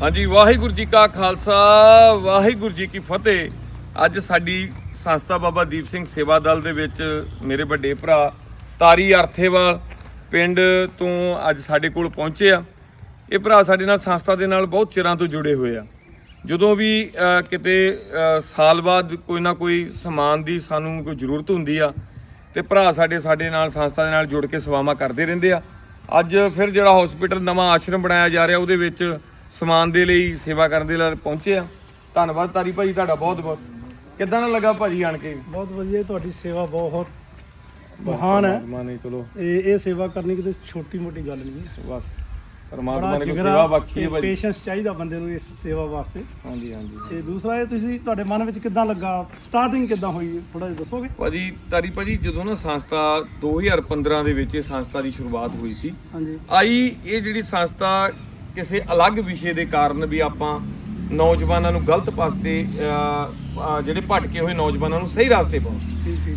ਹਾਂਜੀ, ਵਾਹਿਗੁਰੂ ਜੀ ਕਾ ਖਾਲਸਾ, ਵਾਹਿਗੁਰੂ ਜੀ ਕੀ ਫਤਿਹ। ਅੱਜ ਸਾਡੀ ਸੰਸਥਾ ਬਾਬਾ ਦੀਪ ਸਿੰਘ ਸੇਵਾ ਦਲ ਦੇ ਵਿੱਚ ਮੇਰੇ ਵੱਡੇ ਭਰਾ ਤਾਰੀ ਅਰਥੇਵਾਲ ਪਿੰਡ ਤੋਂ ਅੱਜ ਸਾਡੇ ਕੋਲ ਪਹੁੰਚੇ ਆ। ਇਹ ਭਰਾ ਸਾਡੇ ਨਾਲ ਸੰਸਥਾ ਦੇ ਨਾਲ ਬਹੁਤ ਚਿਰਾਂ ਤੋਂ ਜੁੜੇ ਹੋਏ ਆ। ਜਦੋਂ ਵੀ ਕਿਤੇ ਸਾਲ ਬਾਅਦ ਕੋਈ ਨਾ ਕੋਈ ਸਮਾਨ ਦੀ ਸਾਨੂੰ ਕੋਈ ਜ਼ਰੂਰਤ ਹੁੰਦੀ ਆ, ਤੇ ਭਰਾ ਸਾਡੇ ਸਾਡੇ ਨਾਲ, ਸੰਸਥਾ ਦੇ ਨਾਲ ਜੁੜ ਕੇ ਸੇਵਾਵਾਂ ਕਰਦੇ ਰਹਿੰਦੇ ਆ। ਅੱਜ ਫਿਰ ਜਿਹੜਾ ਹਸਪੀਟਲ ਨਵਾਂ ਆਸ਼ਰਮ ਬਣਾਇਆ ਜਾ ਰਿਹਾ, ਉਹਦੇ ਵਿੱਚ ਸਮਾਨ ਦੇ ਲਈ ਸੇਵਾ ਕਰਨ ਦੇ ਲਈ ਪਹੁੰਚੇ ਆ। ਧੰਨਵਾਦ ਤਾਰੀ ਭਾਜੀ ਤੁਹਾਡਾ ਬਹੁਤ ਬਹੁਤ। ਕਿੱਦਾਂ ਦਾ ਲੱਗਾ ਭਾਜੀ ਆਣ ਕੇ? ਬਹੁਤ ਵਧੀਆ ਤੁਹਾਡੀ ਸੇਵਾ ਬਹੁਤ ਮਹਾਨ ਹੈ। ਮਾਨੇ ਚਲੋ। ਇਹ ਇਹ ਸੇਵਾ ਕਰਨੀ ਕਿਤੇ ਛੋਟੀ ਮੋਟੀ ਗੱਲ ਨਹੀਂ ਹੈ। ਬਸ ਪਰਮਾਤਮਾ ਨੇ ਕੋਈ ਸੇਵਾ ਬਖਸ਼ੀ ਹੈ ਭਾਜੀ। ਪੇਸ਼ੈਂਸ ਚਾਹੀਦਾ ਬੰਦੇ ਨੂੰ ਇਸ ਸੇਵਾ ਵਾਸਤੇ। ਹਾਂਜੀ ਹਾਂਜੀ। ਤੇ ਦੂਸਰਾ ਇਹ ਤੁਸੀਂ ਤੁਹਾਡੇ ਮਨ ਵਿੱਚ ਕਿੱਦਾਂ ਲੱਗਾ? ਸਟਾਰਟਿੰਗ ਕਿੱਦਾਂ ਹੋਈ? ਥੋੜਾ ਜਿਹਾ ਦੱਸੋਗੇ? ਭਾਜੀ ਤਾਰੀ ਭਾਜੀ ਜਦੋਂ ਨਾ ਸੰਸਥਾ 2015 ਦੇ ਵਿੱਚ ਇਹ ਸੰਸਥਾ ਦੀ ਸ਼ੁਰੂਆਤ ਹੋਈ ਸੀ ਹਾਂਜੀ। ਆਈ ਇਹ ਜਿਹੜੀ ਸੰਸਥਾ ਕਿਸੇ ਅਲੱਗ ਵਿਸ਼ੇ ਦੇ ਕਾਰਨ ਵੀ ਆਪਾਂ ਨੌਜਵਾਨਾਂ ਨੂੰ ਗਲਤ ਪਾਸੇ ਜਿਹੜੇ ਭਟਕੇ ਹੋਏ ਨੌਜਵਾਨਾਂ ਨੂੰ ਸਹੀ ਰਾਸਤੇ ਪਾਉਣ।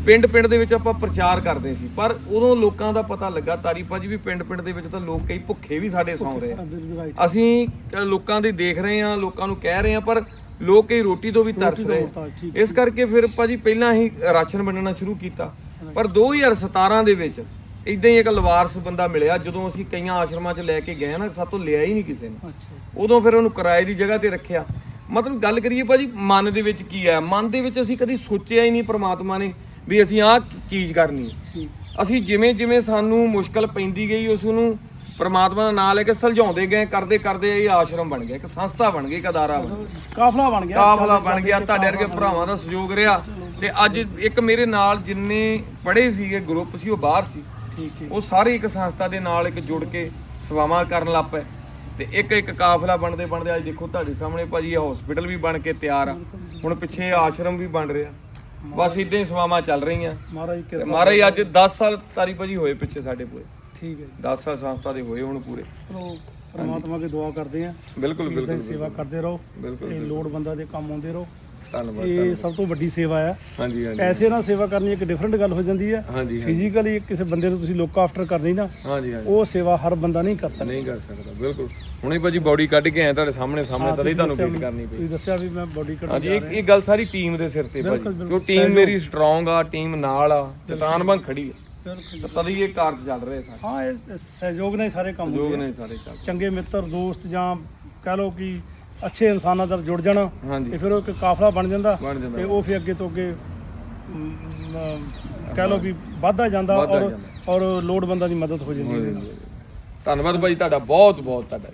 ਪਿੰਡ ਪਿੰਡ ਦੇ ਵਿੱਚ ਆਪਾਂ ਪ੍ਰਚਾਰ ਕਰਦੇ ਸੀ ਪਰ ਉਦੋਂ ਲੋਕਾਂ ਦਾ ਪਤਾ ਲੱਗਾ ਤਾਰੀ ਭਾਜੀ ਵੀ ਪਿੰਡ ਪਿੰਡ ਦੇ ਵਿੱਚ ਤਾਂ ਲੋਕ ਕਈ ਭੁੱਖੇ ਵੀ ਸਾਡੇ ਸੌਂ ਰਹੇ ਆ। ਅਸੀਂ ਲੋਕਾਂ ਦੇ ਦੇਖ ਰਹੇ ਹਾਂ ਲੋਕਾਂ ਨੂੰ ਕਹਿ ਰਹੇ ਹਾਂ ਪਰ ਲੋਕ ਕਈ ਰੋਟੀ ਤੋਂ ਵੀ ਤਰਸ ਰਹੇ ਇਸ ਕਰਕੇ ਫਿਰ ਭਾਜੀ ਪਹਿਲਾਂ ਹੀ ਰਾਸ਼ਨ ਵੰਡਣਾ ਸ਼ੁਰੂ ਕੀਤਾ। ਪਰ 2017 ਦੇ ਵਿੱਚ ਇਦਾਂ ਹੀ ਇੱਕ ਲਵਾਰਸ ਬੰਦਾ ਮਿਲਿਆ ਜਦੋਂ ਅਸੀਂ ਕਈਆਂ ਆਸ਼ਰਮਾਂ 'ਚ ਲੈ ਕੇ ਗਏ ਨਾ ਸਾਤੋਂ ਲਿਆ ਹੀ ਨਹੀਂ ਕਿਸੇ ਨੇ। ਉਦੋਂ ਫਿਰ ਉਹਨੂੰ ਕਿਰਾਏ ਦੀ ਜਗ੍ਹਾ ਤੇ ਰੱਖਿਆ। ਮਤਲਬ ਗੱਲ ਕਰੀਏ ਭਾਜੀ ਮਨ ਦੇ ਵਿੱਚ ਕੀ ਹੈ? ਮਨ ਦੇ ਵਿੱਚ ਅਸੀਂ ਕਦੀ ਸੋਚਿਆ ਹੀ ਨਹੀਂ ਪ੍ਰਮਾਤਮਾ ਨੇ ਵੀ ਅਸੀਂ ਆਹ ਚੀਜ਼ ਕਰਨੀ ਹੈ। ਅਸੀਂ ਜਿਵੇਂ ਜਿਵੇਂ ਸਾਨੂੰ ਮੁਸ਼ਕਲ ਪੈਂਦੀ ਗਈ ਉਸ ਨੂੰ ਪ੍ਰਮਾਤਮਾ ਦਾ ਨਾਮ ਲੈ ਕੇ ਸੁਲਝਾਉਂਦੇ ਗਏ ਕਰਦੇ ਕਰਦੇ ਇਹ ਆਸ਼ਰਮ ਬਣ ਗਿਆ ਇੱਕ ਸੰਸਥਾ ਬਣ ਗਈ ਇੱਕ ਅਦਾਰਾ ਬਣ ਗਿਆ। ਕਾਫਲਾ ਬਣ ਗਿਆ। ਕਾਫਲਾ ਬਣ ਗਿਆ ਤੁਹਾਡੇ ਵਰਗੇ ਭਰਾਵਾਂ ਦਾ ਸਹਿਯੋਗ ਰਿਹਾ। ਤੇ ਅੱਜ ਇੱਕ ਮੇਰੇ ਨਾਲ ਜਿੰਨੇ ਪੜ੍ਹੇ ਸੀਗੇ ਗਰੁੱਪ ਸੀ ਉਹ ਬਾਹਰ ਸੀ। ਠੀਕ ਠੀਕ। ਉਹ ਸਾਰੇ ਇੱਕ ਸੰਸਥਾ ਦੇ ਨਾਲ ਇੱਕ ਜੁੜ ਕੇ ਸੇਵਾਵਾਂ ਕਰਨ ਲੱਗ ਪਏ। ਤੇ ਇੱਕ ਇੱਕ ਕਾਫਲਾ ਬਣਦੇ ਬਣਦੇ ਅੱਜ ਦੇਖੋ ਤੁਹਾਡੇ ਸਾਹਮਣੇ ਭਾਜੀ ਇਹ ਹਸਪੀਟਲ ਵੀ ਬਣ ਕੇ ਤਿਆਰ ਆ। ਹੁਣ ਪਿੱਛੇ ਆਸ਼ਰਮ ਵੀ ਬਣ ਰਿਹਾ। ਬਸ ਇਦਾਂ ਹੀ ਸੇਵਾਵਾਂ ਚੱਲ ਰਹੀਆਂ। ਮਹਾਰਾਜ ਤੇ ਕਿਰਪਾ ਮਹਾਰਾਜ ਅੱਜ 10 ਸਾਲ ਤਾਰੀ ਭਾਜੀ ਹੋਏ ਪਿੱਛੇ ਸਾਡੇ ਕੋਲ ਠੀਕ ਹੈ ਜੀ। 10 ਸਾਲ ਸੰਸਥਾ ਦੇ ਹੋਏ ਹੁਣ ਪੂਰੇ। ਪਰਮਾਤਮਾ ਕੀ ਦੁਆ ਕਰਦੇ ਆ ਬਿਲਕੁਲ ਬਿਲਕੁਲ ਸੇਵਾ ਕਰਦੇ ਰਹੋ। ਬਿਲਕੁਲ ਇਹ ਲੋੜ ਬੰਦਾ ਦੇ ਕੰਮ ਆਉਂਦੇ ਰਹੋ। ਧੰਨਵਾਦ ਇਹ ਸਭ ਤੋਂ ਵੱਡੀ ਸੇਵਾ ਹੈ ਹਾਂਜੀ ਹਾਂਜੀ। ਪੈਸੇ ਨਾਲ ਸੇਵਾ ਕਰਨੀ ਇੱਕ ਡਿਫਰੈਂਟ ਗੱਲ ਹੋ ਜਾਂਦੀ ਹੈ ਹਾਂਜੀ ਫਿਜ਼ੀਕਲੀ ਕਿਸੇ ਬੰਦੇ ਨੂੰ ਤੁਸੀਂ ਲੁੱਕ ਆਫਟਰ ਕਰਨੀ ਨਾ ਹਾਂਜੀ ਹਾਂਜੀ। ਉਹ ਸੇਵਾ ਹਰ ਬੰਦਾ ਨਹੀਂ ਕਰ ਸਕਦਾ। ਨਹੀਂ ਕਰ ਸਕਦਾ ਬਿਲਕੁਲ। ਹੁਣੇ ਭਾਜੀ ਬੋਡੀ ਕੱਢ ਕੇ ਆਏ ਤੁਹਾਡੇ ਸਾਹਮਣੇ ਸਾਹਮਣੇ ਤਾਂ ਹੀ ਤੁਹਾਨੂੰ ਵੇਟ ਕਰਨੀ ਪਈ। ਤੁਸੀਂ ਦੱਸਿਆ ਵੀ ਮੈਂ ਬੋਡੀ ਕੱਟ ਹਾਂਜੀ ਇਹ ਇਹ ਗੱਲ ਸਾਰੀ ਟੀਮ ਦੇ ਸਿਰ ਤੇ ਭਾਜੀ। ਜੋ ਟੀਮ ਮੇਰੀ ਸਟਰੋਂਗ ਆ ਟੀਮ ਨਾਲ ਆ ਚਟਾਨ ਵਾਂਗ ਖੜੀ ਆ। ਤਦ ਹੀ ਇਹ ਕਾਰਜ ਚੱਲ ਰਹੇ ਸਾਰੇ। ਹਾਂ ਇਹ ਸਹਿਯੋਗ ਨਾਲ ਸਾਰੇ ਕੰਮ ਲੋਕ ਹੁੰਦੇ ਆ। ਨੇ ਸਾਰੇ ਚੱਲ ਚੰਗੇ ਮਿੱਤਰ ਦੋਸਤ ਜਾਂ ਕਹਿ ਲਓ ਕਿ ਅੱਛੇ ਇਨਸਾਨਾਂ ਨਾਲ ਜੁੜ ਜਾਣਾ ਹਾਂਜੀ ਤੇ ਫਿਰ ਉਹ ਇੱਕ ਕਾਫਲਾ ਬਣ ਜਾਂਦਾ ਬਣ ਜਾਂਦਾ। ਤੇ ਉਹ ਫਿਰ ਅੱਗੇ ਤੋਂ ਅੱਗੇ ਅਮ, ਅਮ, ਕਹਿ ਲਓ ਵੀ ਵੱਧਦਾ ਜਾਂਦਾ ਵੱਧਦਾ ਔਰ ਜਾਂਦਾ। ਔਰ ਲੋੜਵੰਦਾਂ ਦੀ ਮਦਦ ਹੋ ਜਾਂਦੀ ਹੈ ਧੰਨਵਾਦ ਭਾਜੀ ਤੁਹਾਡਾ ਬਹੁਤ ਬਹੁਤ ਤੁਹਾਡਾ